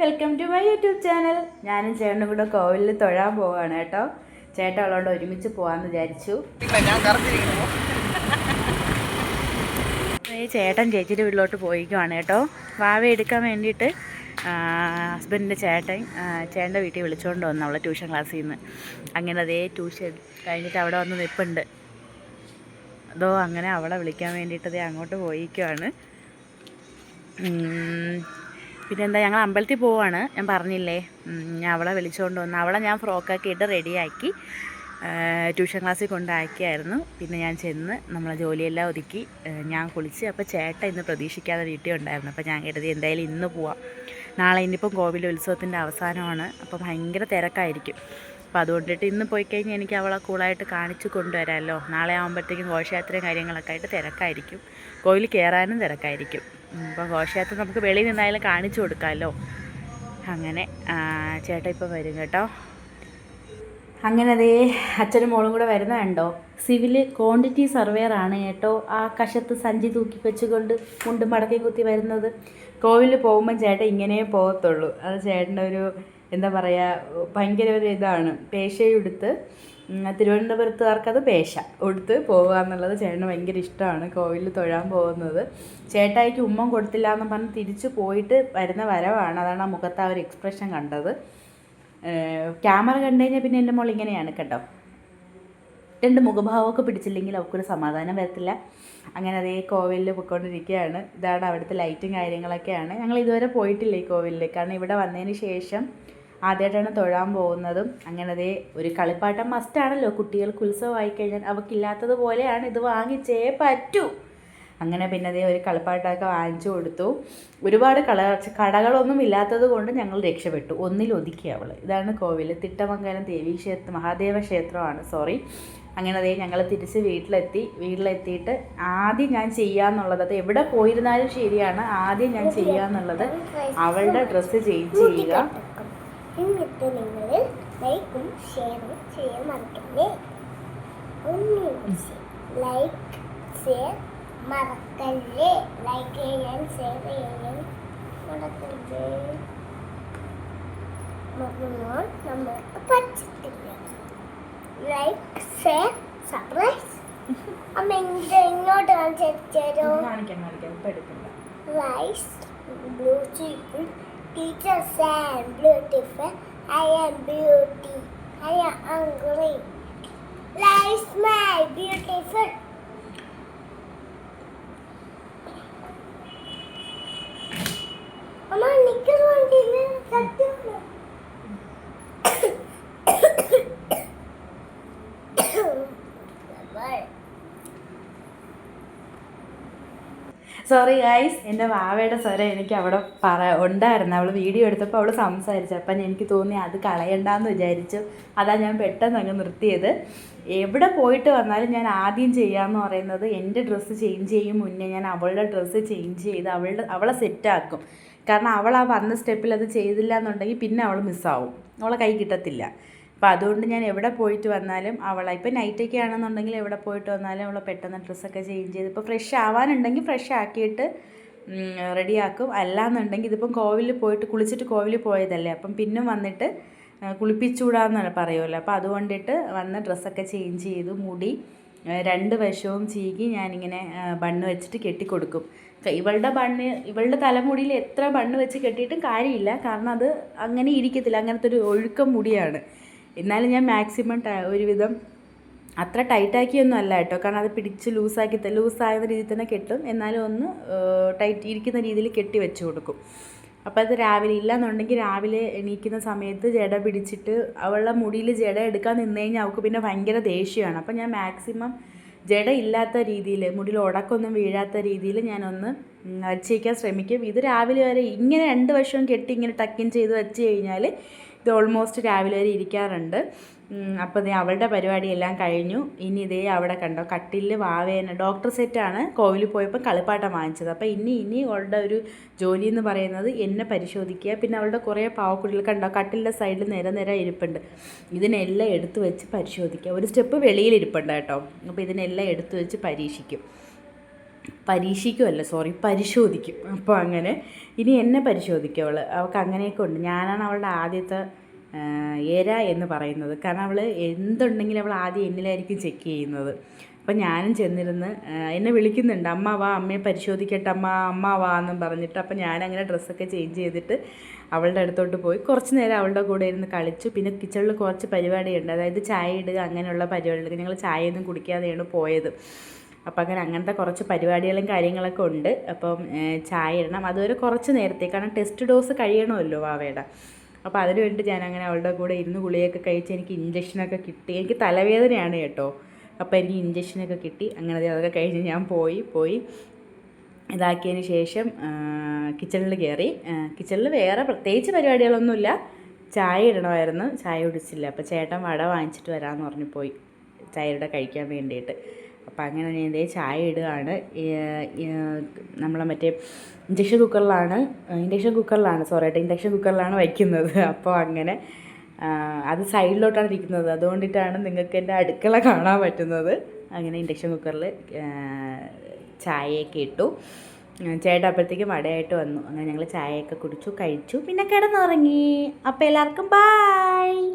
Welcome to my YouTube channel. ഞാനും ചേട്ടനും കൂടെ കോവിലിൽ തൊഴാൻ പോവാണ് കേട്ടോ. ചേട്ടൻ ഉള്ളതുകൊണ്ട് ഒരുമിച്ച് പോകാമെന്ന് വിചാരിച്ചു. ഈ ചേട്ടൻ ചേച്ചിയുടെ വീട്ടിലോട്ട് പോയിക്കുവാണ് കേട്ടോ. വാവ എടുക്കാൻ വേണ്ടിയിട്ട് ഹസ്ബൻഡിന്റെ ചേട്ടൻ ചേട്ടന്റെ വീട്ടിൽ വിളിച്ചുകൊണ്ട് വന്നു അവളെ ട്യൂഷൻ ക്ലാസ്സിൽ നിന്ന് അങ്ങനെ അതേ ട്യൂഷൻ കഴിഞ്ഞിട്ട് അവിടെ വന്ന് നിൽപ്പുണ്ട് അതോ അങ്ങനെ അവളെ വിളിക്കാൻ വേണ്ടിയിട്ട് അതേ അങ്ങോട്ട് പോയിക്കുവാണ് പിന്നെന്താ ഞങ്ങൾ അമ്പലത്തിൽ പോവാണ്. ഞാൻ പറഞ്ഞില്ലേ? ഞാൻ അവളെ വിളിച്ചുകൊണ്ട് വന്നു അവളെ ഞാൻ ഫ്രോക്കൊക്കെ ഇട്ട് റെഡിയാക്കി ട്യൂഷൻ ക്ലാസ്സിൽ കൊണ്ടാക്കിയായിരുന്നു. പിന്നെ ഞാൻ ചെന്ന് നമ്മളെ ജോലിയെല്ലാം ഒതുക്കി ഞാൻ കുളിച്ച് അപ്പോൾ ചേട്ട ഇന്ന് പ്രതീക്ഷിക്കാതെ വീട്ടിൽ ഉണ്ടായിരുന്നു. അപ്പോൾ ഞാൻ കരുതി എന്തായാലും ഇന്ന് പോവാം. നാളെ ഇനിയിപ്പം കോവിൽ ഉത്സവത്തിന്റെ അവസാനമാണ്. അപ്പോൾ ഭയങ്കര തിരക്കായിരിക്കും. അപ്പോൾ അതുകൊണ്ടിട്ട് ഇന്ന് പോയി കഴിഞ്ഞാൽ എനിക്ക് അവളെ കൂളായിട്ട് കാണിച്ച് കൊണ്ടുവരാമല്ലോ. നാളെ ആകുമ്പോഴത്തേക്കും ഘോഷയാത്രയും കാര്യങ്ങളൊക്കെ ആയിട്ട് തിരക്കായിരിക്കും. കോവിൽ കയറാനും തിരക്കായിരിക്കും. ഉം, അപ്പോൾ ഘോഷയാത്ര നമുക്ക് വെളിയിൽ നിന്നായാലും കാണിച്ചു കൊടുക്കാമല്ലോ അങ്ങനെ ചേട്ടൻ ചേട്ടാ ഇപ്പം വരും കേട്ടോ. അങ്ങനെ അതേ അച്ഛനും മോളും കൂടെ വരുന്ന കണ്ടോ? സിവിൽ ക്വാണ്ടിറ്റി സർവേയർ ആണ് കേട്ടോ. ആ കഷത്ത് സഞ്ചി തൂക്കി വെച്ചുകൊണ്ട് മുണ്ടും മടക്കി കുത്തി വരുന്നത്. കോവിലിൽ പോകുമ്പോൾ ചേട്ടൻ ഇങ്ങനെ പോകത്തുള്ളൂ. അത് ചേട്ടന്റെ ഒരു എന്താ പറയുക ഭയങ്കര ഒരു ഇതാണ്. പേശയും എടുത്ത് ഉം, തിരുവനന്തപുരത്തുകാർക്ക് അത് പേശ. ഉടുത്ത് പോകുക എന്നുള്ളത് ചേട്ടന് ഭയങ്കര ഇഷ്ടമാണ്. കോവിലിൽ തൊഴാൻ പോകുന്നത്. ചേട്ടായിക്ക് ഉമ്മം കൊടുത്തില്ല എന്ന് പറഞ്ഞ് തിരിച്ചു പോയിട്ട് വരുന്ന വരവാണ്. അതാണ് ആ മുഖത്ത് ആ ഒരു എക്സ്പ്രഷൻ കണ്ടത്. ക്യാമറ കണ്ടു കഴിഞ്ഞാൽ പിന്നെ എന്റെ മോൾ ഇങ്ങനെയാണ് കേട്ടോ. രണ്ട് മുഖഭാവമൊക്കെ പിടിച്ചില്ലെങ്കിൽ അവൾക്കൊരു സമാധാനം വരത്തില്ല. അങ്ങനെ അതേ കോവിലിൽ പോയിക്കൊണ്ടിരിക്കുകയാണ്. ഇതാണ് അവിടുത്തെ ലൈറ്റും കാര്യങ്ങളൊക്കെയാണ്. ഞങ്ങൾ ഇതുവരെ പോയിട്ടില്ല ഈ കോവിലിൽ കാരണം ഇവിടെ വന്നതിന് ശേഷം ആദ്യമായിട്ടാണ് തൊഴാൻ പോകുന്നതും. അങ്ങനെ അതേ ഒരു കളിപ്പാട്ടം മസ്റ്റാണല്ലോ കുട്ടികൾക്ക് ഉത്സവമായി കഴിഞ്ഞാൽ അവക്കില്ലാത്തതുപോലെയാണ് ഇത് വാങ്ങിച്ചേ പറ്റൂ. അങ്ങനെ പിന്നെ അതേ ഒരു കളിപ്പാട്ടമൊക്കെ വാങ്ങിച്ചു കൊടുത്തു. ഒരുപാട് കള കടകളൊന്നും ഇല്ലാത്തത് കൊണ്ട് ഞങ്ങൾ രക്ഷപ്പെട്ടു. ഒന്നിൽ ഒതുക്കി അവൾ ഇതാണ് കോവിൽ തിട്ടമംഗലം ദേവി ക്ഷേത്രം മഹാദേവ ക്ഷേത്രമാണ്. സോറി അങ്ങനെ അതേ ഞങ്ങൾ തിരിച്ച് വീട്ടിലെത്തി. വീട്ടിലെത്തിയിട്ട് ആദ്യം ഞാൻ ചെയ്യാന്നുള്ളത് അത് എവിടെ പോയിരുന്നാലും ശരിയാണ്. ആദ്യം ഞാൻ ചെയ്യാന്നുള്ളത് അവളുടെ ഡ്രസ്സ് ചേഞ്ച് ചെയ്യുക. എന്നിട്ട് നിങ്ങൾ ലൈക്കും ഷെയറും ചെയ്യാൻ മറക്കല്ലേ? ലൈക്ക് ഷെയർ മറക്കല്ലേ? ലൈക്ക് ചെയ്യാൻ ഷെയർ ചെയ്യാൻ മറക്കല്ലേ? മറന്നോ നമ്മൾ പറ്റില്ല ലൈക്ക് ഷെയർ സബ്സ്ക്രൈബ്. അമ്മ ഇങ്ങോട്ട് കാണിച്ചു തരോ കാണിക്കാൻ കാണിക്കാൻ ഇപ്പം blue beautiful. Teacher said I'm beautiful. I am beauty. I am hungry. Life's my beautiful. Mama, Nickel. Sorry guys എന്റെ വാവയുടെ സ്വരം എനിക്ക് അവിടെ പറ ഉണ്ടായിരുന്നു. അവൾ വീഡിയോ എടുത്തപ്പോൾ അവൾ സംസാരിച്ചു. അപ്പം എനിക്ക് തോന്നി അത് കളയണ്ടെന്ന് വിചാരിച്ചു. അതാ ഞാൻ പെട്ടെന്ന് അങ്ങ് നിർത്തിയത്. എവിടെ പോയിട്ട് വന്നാലും ഞാൻ ആദ്യം ചെയ്യാമെന്ന് പറയുന്നത് എന്റെ ഡ്രസ്സ് ചേഞ്ച് ചെയ്യും മുന്നേ. ഞാൻ അവളുടെ ഡ്രസ്സ് ചേഞ്ച് ചെയ്ത് അവളുടെ അവളെ സെറ്റാക്കും കാരണം അവൾ ആ വന്ന സ്റ്റെപ്പിൽ അത് ചെയ്തില്ല എന്നുണ്ടെങ്കിൽ പിന്നെ അവൾ മിസ്സാവും അവളെ കൈ കിട്ടത്തില്ല. അപ്പോൾ അതുകൊണ്ട് ഞാൻ എവിടെ പോയിട്ട് വന്നാലും അവളെ ഇപ്പോൾ നൈറ്റൊക്കെ ആണെന്നുണ്ടെങ്കിൽ എവിടെ പോയിട്ട് വന്നാലും അവളെ പെട്ടെന്ന് ഡ്രസ്സൊക്കെ ചേഞ്ച് ചെയ്ത് ഇപ്പോൾ ഫ്രഷ് ആവാനുണ്ടെങ്കിൽ ഫ്രഷ് ആക്കിയിട്ട് റെഡിയാക്കും അല്ലാന്നുണ്ടെങ്കിൽ ഇതിപ്പം കോവിലിൽ പോയിട്ട് കുളിച്ചിട്ട് കോവിലിൽ പോയതല്ലേ അപ്പം പിന്നെ വന്നിട്ട് കുളിപ്പിച്ചൂടാന്നല്ല കുളിപ്പിച്ചൂടാന്ന് പറയുമല്ലോ അപ്പോൾ അതുകൊണ്ടിട്ട് വന്ന് ഡ്രസ്സൊക്കെ ചേഞ്ച് ചെയ്തു മുടി രണ്ട് വശവും ചീകി ഞാനിങ്ങനെ ബണ്ണ് വെച്ചിട്ട് കെട്ടിക്കൊടുക്കും. ഇവളുടെ ബണ്ണ് ഇവളുടെ തലമുടിയിൽ എത്ര ബണ്ണ് വെച്ച് കെട്ടിയിട്ടും കാര്യമില്ല. കാരണം അത് അങ്ങനെ ഇരിക്കത്തില്ല. അങ്ങനത്തെ ഒരു ഒഴുക്കം മുടിയാണ്. എന്നാലും ഞാൻ മാക്സിമം ഒരുവിധം അത്ര ടൈറ്റാക്കിയൊന്നും അല്ല കേട്ടോ. കാരണം അത് പിടിച്ച് ലൂസാക്കി ലൂസാകുന്ന രീതിയിൽ തന്നെ കെട്ടും. എന്നാലും ഒന്ന് ടൈറ്റ് ഇരിക്കുന്ന രീതിയിൽ കെട്ടി വെച്ച് കൊടുക്കും. അപ്പോൾ അത് രാവിലെ ഇല്ലാന്നുണ്ടെങ്കിൽ രാവിലെ എണീക്കുന്ന സമയത്ത് ജട പിടിച്ചിട്ട് അവളുടെ മുടിയിൽ ജട എടുക്കാൻ നിന്ന് കഴിഞ്ഞാൽ അവൾക്ക് പിന്നെ ഭയങ്കര ദേഷ്യമാണ്. അപ്പോൾ ഞാൻ മാക്സിമം ജട ഇല്ലാത്ത രീതിയിൽ മുടിയിൽ ഉടക്കൊന്നും വീഴാത്ത രീതിയിൽ ഞാനൊന്ന് വച്ചേക്കാൻ ശ്രമിക്കും. ഇത് രാവിലെ വരെ ഇങ്ങനെ രണ്ട് വശവും കെട്ടി ഇങ്ങനെ ടക്കിൻ ചെയ്ത് വെച്ച് കഴിഞ്ഞാൽ ഇത് ഓൾമോസ്റ്റ് രാവിലെ വരെ ഇരിക്കാറുണ്ട്. അപ്പോൾ ദേ അവളുടെ പരിപാടിയെല്ലാം കഴിഞ്ഞു. ഇനി ഇതേ അവിടെ കണ്ടോ കട്ടിലിൽ വാവേന ഡോക്ടർ സെറ്റാണ് കോവിലിൽ പോയപ്പോൾ കളിപ്പാട്ടം വാങ്ങിച്ചത്. അപ്പോൾ ഇനി ഇനി അവളുടെ ഒരു ജോലി എന്ന് പറയുന്നത് എന്നെ പരിശോധിക്കുക. പിന്നെ അവളുടെ കുറേ പാവക്കുട്ടികൾ കണ്ടോ കട്ടിലിന്റെ സൈഡിൽ നിര നിര ഇരിപ്പുണ്ട്. ഇതിനെല്ലാം എടുത്തു വെച്ച് പരിശോധിക്കുക. ഒരു സ്റ്റെപ്പ് വെളിയിൽ ഇരിപ്പുണ്ട് കേട്ടോ. അപ്പോൾ ഇതിനെല്ലാം എടുത്തു വെച്ച് പരീക്ഷിക്കും. പരീക്ഷിക്കുമല്ല സോറി പരിശോധിക്കും. അപ്പോൾ അങ്ങനെ ഇനി എന്നെ പരിശോധിക്കും അവൾ അവൾക്ക് അങ്ങനെയൊക്കെ ഉണ്ട്. ഞാനാണ് അവളുടെ ആദ്യത്തെ ഏര എന്ന് പറയുന്നത്. കാരണം അവൾ എന്തുണ്ടെങ്കിലും അവൾ ആദ്യം എന്നിലായിരിക്കും ചെക്ക് ചെയ്യുന്നത്. അപ്പം ഞാനും ചെന്നിരുന്ന് എന്നെ വിളിക്കുന്നുണ്ട്. അമ്മ വാ അമ്മയെ പരിശോധിക്കട്ടെ. അമ്മ അമ്മ വാ എന്നും പറഞ്ഞിട്ട് അപ്പം ഞാനങ്ങനെ ഡ്രസ്സൊക്കെ ചേഞ്ച് ചെയ്തിട്ട് അവളുടെ അടുത്തോട്ട് പോയി. കുറച്ച് നേരം അവളുടെ കൂടെ ഇരുന്ന് കളിച്ചു. പിന്നെ കിച്ചണിൽ കുറച്ച് പരിപാടിയുണ്ട്. അതായത് ചായ ഇടുക അങ്ങനെയുള്ള പരിപാടികളൊക്കെ. ഞങ്ങൾ ചായയൊന്നും കുടിക്കാതെയാണ് പോയത്. അപ്പം അങ്ങനെ അങ്ങനത്തെ കുറച്ച് പരിപാടികളും കാര്യങ്ങളൊക്കെ ഉണ്ട്. അപ്പം ചായ ഇടണം. അതൊരു കുറച്ച് നേരത്തെ കാരണം ടെസ്റ്റ് ഡോസ് കഴിയണമല്ലോ വാവയുടെ. അപ്പോൾ അതിന് വേണ്ടി ഞാൻ അങ്ങനെ അവളുടെ കൂടെ ഇരുന്ന് ഗുളിയൊക്കെ കഴിച്ച് എനിക്ക് ഇഞ്ചക്ഷനൊക്കെ കിട്ടി. എനിക്ക് തലവേദനയാണ് കേട്ടോ. അപ്പോൾ എനിക്ക് ഇഞ്ചക്ഷനൊക്കെ കിട്ടി. അങ്ങനെ അതൊക്കെ കഴിഞ്ഞ് ഞാൻ പോയി. പോയി. ഇതാക്കിയതിന് ശേഷം കിച്ചണിൽ കയറി കിച്ചണിൽ വേറെ പ്രത്യേകിച്ച് പരിപാടികളൊന്നുമില്ല. ചായ ഇടണമായിരുന്നു. ചായ കുടിച്ചില്ല. അപ്പോൾ ചേട്ടൻ വട വാങ്ങിച്ചിട്ട് വരാമെന്ന് പറഞ്ഞു പോയി. ചായയുടെ കഴിക്കാൻ വേണ്ടിയിട്ട്. അപ്പോൾ അങ്ങനെ ഞാൻ ഇതേ ചായ ഇടുകയാണ്. നമ്മളെ മറ്റേ ഇൻഡക്ഷൻ കുക്കറിലാണ് ഇൻഡക്ഷൻ കുക്കറിലാണ് സോറി ആയിട്ട് ഇൻഡക്ഷൻ കുക്കറിലാണ് വയ്ക്കുന്നത്. അപ്പോൾ അങ്ങനെ അത് സൈഡിലോട്ടാണ് ഇരിക്കുന്നത്. അതുകൊണ്ടിട്ടാണ് നിങ്ങൾക്ക് എന്റെ അടുക്കള കാണാൻ പറ്റുന്നത്. അങ്ങനെ ഇൻഡക്ഷൻ കുക്കറിൽ ചായയൊക്കെ ഇട്ടു. ചേട്ടാ അപ്പോഴത്തേക്കും വടയായിട്ട് വന്നു. അങ്ങനെ ഞങ്ങൾ ചായയൊക്കെ കുടിച്ചു കഴിച്ചു പിന്നെ കിടന്നുറങ്ങി. അപ്പോൾ എല്ലാവർക്കും ബായ്